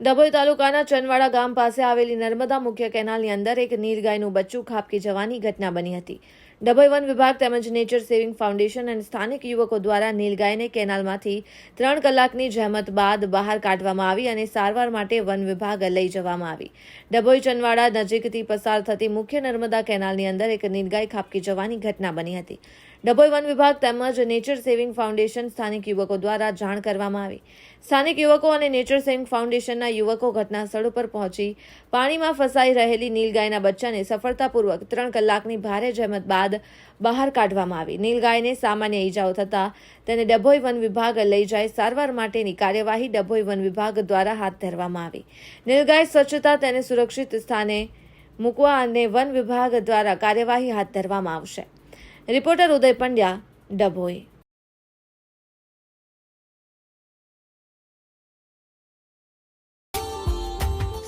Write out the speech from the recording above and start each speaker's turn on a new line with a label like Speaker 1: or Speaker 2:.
Speaker 1: ડભોઈ તાલુકાના ચનવાડા ગામ પાસે આવેલી નર્મદા મુખ્ય કેનાલની અંદર એક નીલગાયનું બચ્ચું ખાબકી જવાની ઘટના બની હતી. ડભોઈ વન વિભાગ તેમજ નેચર સેવિંગ ફાઉન્ડેશન અને સ્થાનિક યુવકો દ્વારા નીલગાયને કેનાલમાંથી ત્રણ કલાકની જહેમત બાદ બહાર કાઢવામાં આવી અને સારવાર માટે વન વિભાગ લઈ જવામાં આવી. ડભોઈ ચનવાડા નજીકથી પસાર થતી મુખ્ય નર્મદા કેનાલની અંદર એક નીલગાય ખાબકી જવાની ઘટના બની હતી. ડભોઈ વન વિભાગ તેમજ નેચર સેવિંગ ફાઉન્ડેશન સ્થાનિક યુવકો દ્વારા જાણ કરવામાં આવી. સ્થાનિક યુવકો અને નેચર સેવિંગ ફાઉન્ડેશનના યુવકો ઘટના સ્થળ ઉપર પહોંચી પાણીમાં ફસાઈ રહેલી નીલગાયના બચ્ચાને સફળતાપૂર્વક ત્રણ કલાકની ભારે જહેમત બાદ બહાર કાઢવામાં આવી. નીલગાયને સામાન્ય ઈજાઓ થતાં તેને ડભોઈ વન વિભાગ લઈ જાય સારવાર માટેની કાર્યવાહી ડભોઈ વન વિભાગ દ્વારા હાથ ધરવામાં આવી. નીલગાય સ્વચ્છતા તેને સુરક્ષિત સ્થાને મૂકવા અને વન વિભાગ દ્વારા કાર્યવાહી હાથ ધરવામાં આવશે. Reporter Uday Pandya, Dabhoi.